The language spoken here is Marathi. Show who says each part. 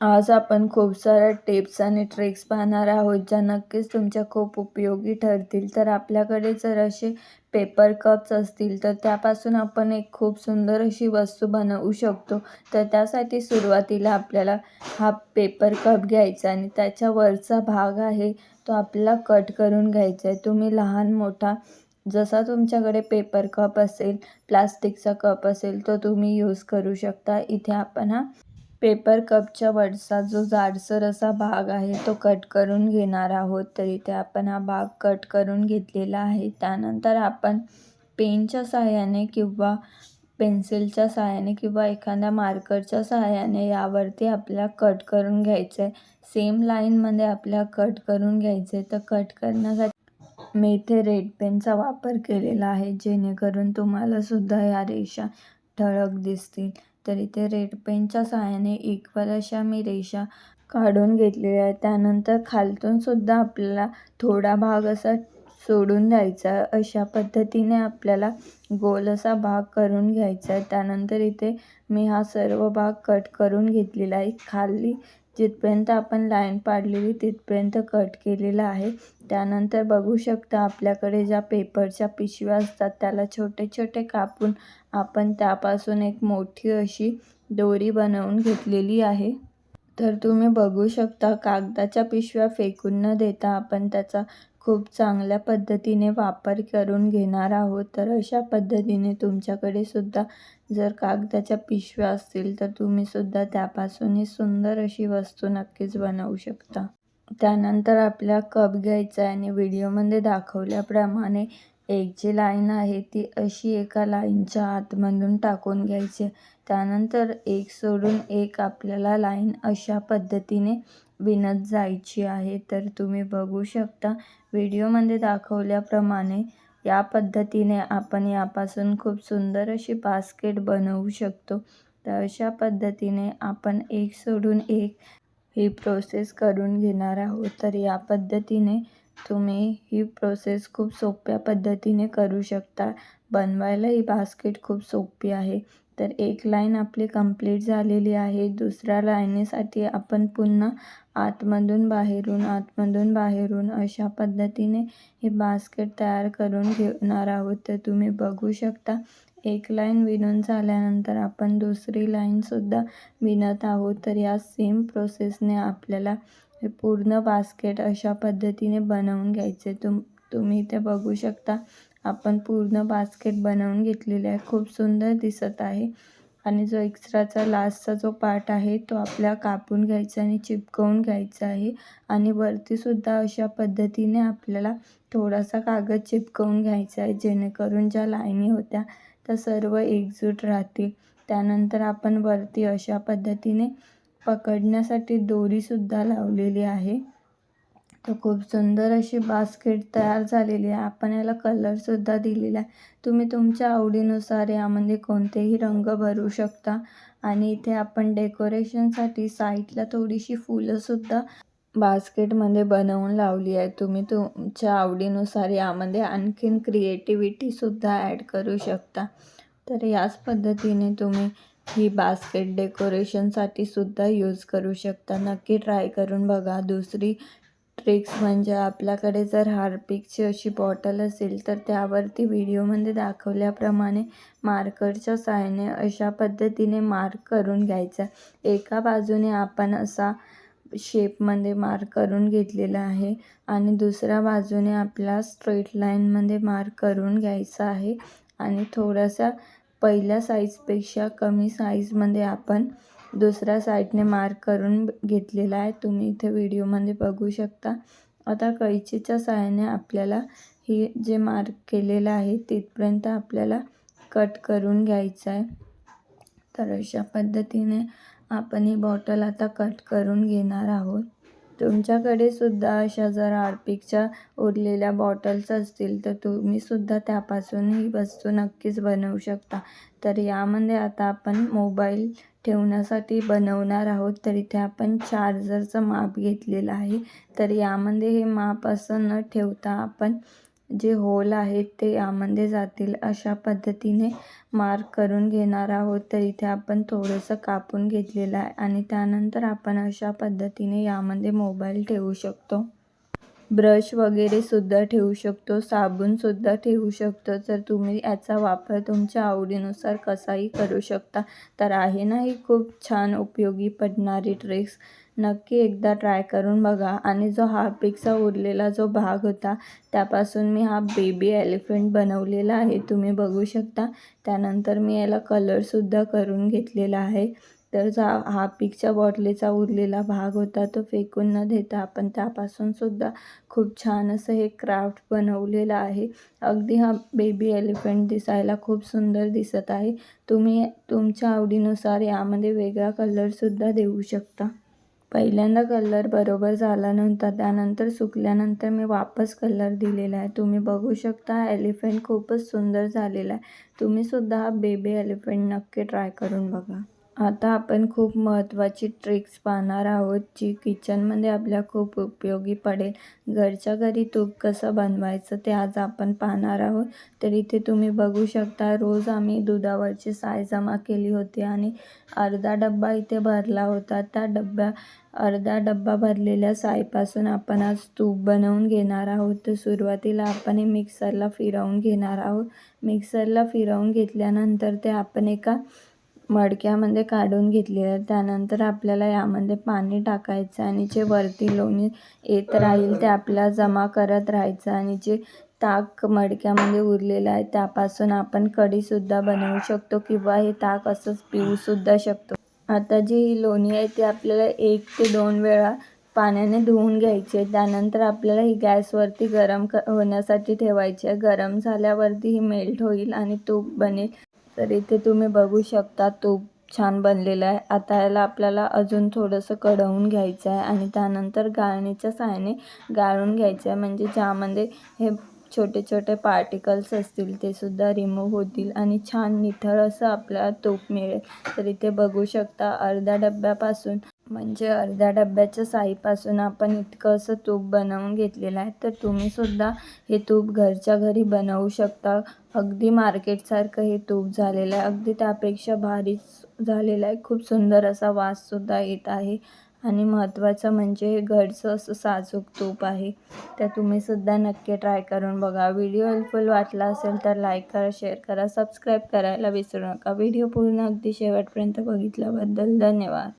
Speaker 1: आज आपण खूप साऱ्या टिप्स आणि ट्रिक्स पाहणार आहोत ज्या नक्कीच तुमच्या खूप उपयोगी ठरतील. तर आपल्याकडे जर असे पेपर कप्स असतील तर त्यापासून आपण एक खूप सुंदर अशी वस्तू बनवू शकतो. तर त्यासाठी सुरुवातीला आपल्याला हा पेपर कप घ्यायचा आणि त्याच्या वरचा भाग आहे तो आपल्याला कट करून घ्यायचा आहे. तुम्ही लहान मोठा जसा तुमच्याकडे पेपर कप असेल प्लास्टिकचा कप असेल तो तुम्ही यूज करू शकता. इथे आपण हा पेपर कपच्या वरचा जो जाडसर असा भाग आहे तो कट करून घेणार आहोत. तर इथे आपण हा भाग कट करून घेतलेला आहे. त्यानंतर आपण पेनच्या सहाय्याने किंवा पेन्सिलच्या सहाय्याने किंवा एखाद्या मार्करच्या सहाय्याने यावरती आपल्याला कट करून घ्यायचं आहे सेम लाईनमध्ये आपल्याला कट करून घ्यायचं आहे तर कट करण्यासाठी मी इथे रेड पेनचा वापर केलेला आहे. जेणेकरून तुम्हाला सुद्धा या रेषा ठळक दिसतील. तर इथे रेड पेनच्या सहाय्याने इक्वल अशा मी रेषा काढून घेतलेल्या आहेत. त्यानंतर खालतूनसुद्धा आपल्याला थोडा भाग असा सोडून द्यायचा अशा पद्धतीने आपल्याला गोल असा भाग करून घ्यायचा आहे. त्यानंतर इथे मी हा सर्व भाग कट करून घेतलेला आहे. खाली जिथपर्यंत आपण लाईन पाडलेली तिथपर्यंत कट केलेला आहे. त्यानंतर बघू शकता आपल्याकडे ज्या पेपरच्या पिशव्या असतात त्याला छोटे छोटे कापून आपण त्यापासून एक मोठी अशी दोरी बनवून घेतलेली आहे. तर तुम्ही बघू शकता कागदाच्या पिशव्या फेकून न देता आपण त्याचा खूप चांगल्या पद्धतीने वापर करून घेणार आहोत. तर अशा पद्धतीने तुमच्याकडे सुद्धा जर कागदाच्या पिशव्या असतील तर तुम्ही सुद्धा त्यापासून ही सुंदर अशी वस्तू नक्कीच बनवू शकता. त्यानंतर आपल्या कप घ्यायचा आहे आणि व्हिडिओमध्ये दाखवल्याप्रमाणे एक जी लाईन आहे ती अशी एका लाईनच्या आतमधून टाकून घ्यायची. त्यानंतर एक सोडून एक आपल्याला लाईन अशा पद्धतीने विणत जायची आहे. तर तुम्ही बघू शकता व्हिडिओमध्ये दाखवल्याप्रमाणे या पद्धतीने आपण यापासून खूप सुंदर अशी बास्केट बनवू शकतो. तर अशा पद्धतीने आपण एक सोडून एक ही प्रोसेस करून घेणार आहोत. तर या पद्धतीने तुम्ही ही प्रोसेस खूप सोप्या पद्धतीने करू शकता. बनवायला ही बास्केट खूप सोपी आहे. तर एक लाईन आपली कंप्लीट झालेली आहे. दुसऱ्या लाईनीसाठी आपण पुन्हा आतमधून बाहेरून आतमधून बाहेरून अशा पद्धतीने ही बास्केट तयार करून घेणार आहोत. तर तुम्ही बघू शकता एक लाईन विणून झाल्यानंतर आपण दुसरी लाईनसुद्धा विणत आहोत. तर या सेम प्रोसेसने आपल्याला हे पूर्ण बास्केट अशा पद्धतीने बनवून घ्यायचे. तुम तुम्ही इथे बघू शकता आपण पूर्ण बास्केट बनवून घेतलेले आहे. खूप सुंदर दिसत आहे. आणि जो एक्स्ट्राचा लास्टचा जो पार्ट आहे तो आपल्या कापून घ्यायचा आणि चिपकवून घ्यायचा आहे. आणि वरतीसुद्धा अशा पद्धतीने आपल्याला थोडासा कागद चिपकवून घ्यायचा आहे. जेणेकरून ज्या लाईनी होत्या त्या सर्व एकजूट राहतील. त्यानंतर आपण वरती अशा पद्धतीने पकडण्यासाठी दोरीसुद्धा लावलेली आहे. तर खूप सुंदर अशी बास्केट तयार झालेली आहे. आपण याला कलरसुद्धा दिलेला आहे. तुम्ही तुमच्या आवडीनुसार यामध्ये कोणतेही रंग भरू शकता. आणि इथे आपण डेकोरेशनसाठी साईडला थोडीशी फुलंसुद्धा बास्केटमध्ये बनवून लावली आहे. तुम्ही तुमच्या आवडीनुसार यामध्ये आणखीन क्रिएटिव्हिटीसुद्धा ॲड करू शकता. तर याच पद्धतीने तुम्ही ही बास्केट डेकोरेशनसाठी सुद्धा यूज करू शकता. नक्की ट्राय करून बघा. दुसरी ट्रिक्स म्हणजे आपल्याकडे जर हार्पिकची अशी बॉटल असेल तर त्यावरती व्हिडिओमध्ये दाखवल्याप्रमाणे मार्करच्या सहाय्याने अशा पद्धतीने मार्क करून घ्यायचा. एका बाजूने आपण असा शेपमध्ये मार्क करून घेतलेला आहे आणि दुसऱ्या बाजूने आपला स्ट्रेट लाईनमध्ये मार्क करून घ्यायचा आहे. आणि थोडासा पहिल्या साईजपेक्षा कमी साईजमध्ये आपण दुसऱ्या साईडने मार्क करून घेतलेला आहे. तुम्ही इथे व्हिडिओमध्ये बघू शकता. आता कैचीच्या सहाय्याने आपल्याला ही जे मार्क केलेलं आहे तिथपर्यंत आपल्याला कट करून घ्यायचं आहे. तर अशा पद्धतीने आपण ही बॉटल आता कट करून घेणार आहोत. तुमच्याकडे सुद्धा अशा जर हार्पिकच्या उरलेल्या बॉटल्स असतील तर तुम्हीसुद्धा त्यापासून ही वस्तू नक्कीच बनवू शकता. तर यामध्ये आता आपण मोबाईल ठेवण्यासाठी बनवणार आहोत तर इथे आपण चार्जरचं माप घेतलेलं आहे. तर यामध्ये हे माप असं न ठेवता आपण जे होल आहेत ते यामध्ये जातील अशा पद्धतीने मार्क करून घेणार आहोत. तर इथे आपण थोडंसं कापून घेतलेलं आहे आणि त्यानंतर आपण अशा पद्धतीने यामध्ये मोबाईल ठेवू शकतो. ब्रश वगैरे सुद्धा ठेवू शकतो. साबणसुद्धा ठेवू शकतो. तर तुम्ही याचा वापर तुमच्या आवडीनुसार कसाही करू शकता. तर आहे ना ही खूप छान उपयोगी पडणारी ट्रिक्स नक्की एकदा ट्राय करून बघा. आणि जो हार्पिकचा उरलेला जो भाग होता त्यापासून मी हा बेबी एलिफंट बनवलेला आहे. तुम्ही बघू शकता. त्यानंतर मी याला कलरसुद्धा करून घेतलेला आहे. तर जो हा पिकच्या बॉटलीचा उरलेला भाग होता तो फेकून न देता आपण त्यापासूनसुद्धा खूप छान असं हे क्राफ्ट बनवलेलं आहे. अगदी हा बेबी एलिफंट दिसायला खूप सुंदर दिसत आहे. तुम्ही तुमच्या आवडीनुसार यामध्ये वेगळा कलरसुद्धा देऊ शकता. पहिल्यांदा कलर बरोबर झाला नव्हता त्यानंतर सुकल्यानंतर मी वापस कलर दिलेला आहे. तुम्ही बघू शकता हा एलिफंट खूपच सुंदर झालेला आहे. तुम्हीसुद्धा हा बेबी एलिफंट नक्की ट्राय करून बघा. आता आपण खूप महत्त्वाची ट्रिक्स पाहणार आहोत जी किचनमध्ये आपल्या खूप उपयोगी पडेल. घरच्या घरी तूप कसं बनवायचं ते आज आपण पाहणार आहोत. तर इथे तुम्ही बघू शकता रोज आम्ही दुधावरची साय जमा केली होती आणि अर्धा डब्बा इथे भरला होता. त्या डब्या अर्धा डब्बा भरलेल्या साईपासून आपण आज तूप बनवून घेणार आहोत. तर सुरुवातीला आपण हे मिक्सरला फिरवून घेणार आहोत. मिक्सरला फिरवून घेतल्यानंतर ते आपण एका मडक्यामध्ये काढून घेतलेलं त्यानंतर आपल्याला यामध्ये पाणी टाकायचं आणि जे वरती लोणी येत राहील ते आपल्याला जमा करत राहायचं आणि जे ताक मडक्यामध्ये उरलेलं आहे त्यापासून आपण कढीसुद्धा बनवू शकतो किंवा हे ताक असंच पिऊसुद्धा शकतो. आता जी ही लोणी आहे ती आपल्याला एक ते दोन वेळा पाण्याने धुवून घ्यायची आहे. त्यानंतर आपल्याला ही गॅसवरती गरम क होण्यासाठी ठेवायची आहे. गरम झाल्यावरती ही मेल्ट होईल आणि तूप बनेल. तर इथे तुम्ही बघू शकता तूप छान बनलेलं आहे. आता याला आपल्याला अजून थोडंसं कढवून घ्यायचं आहे आणि त्यानंतर गाळणीच्या सहाय्याने गाळून घ्यायचं आहे. म्हणजे ज्यामध्ये हे छोटे छोटे पार्टिकल्स असतील ते सुद्धा रिमूव्ह होतील आणि छान निथळ असं आपल्याला तूप मिळेल. तर इथे बघू शकता अर्ध्या डब्यापासून म्हणजे अर्ध्या डब्याच्या साईपासून आपण इतकं असं तूप बनवून घेतलेलं आहे तर तुम्हीसुद्धा हे तूप घरच्या घरी बनवू शकता. अगदी मार्केटसारखं हे तूप झालेलं आहे. अगदी त्यापेक्षा भारीच झालेलं आहे. खूप सुंदर असा वाससुद्धा येत आहे. आणि महत्त्वाचं म्हणजे हे घरचं असं साजूक तूप आहे. तर तुम्हीसुद्धा नक्की ट्राय करून बघा. व्हिडिओ हेल्पफुल वाटला असेल तर लाईक करा शेअर करा सबस्क्राईब करायला विसरू नका. व्हिडिओ पूर्ण अगदी शेवटपर्यंत बघितल्याबद्दल धन्यवाद.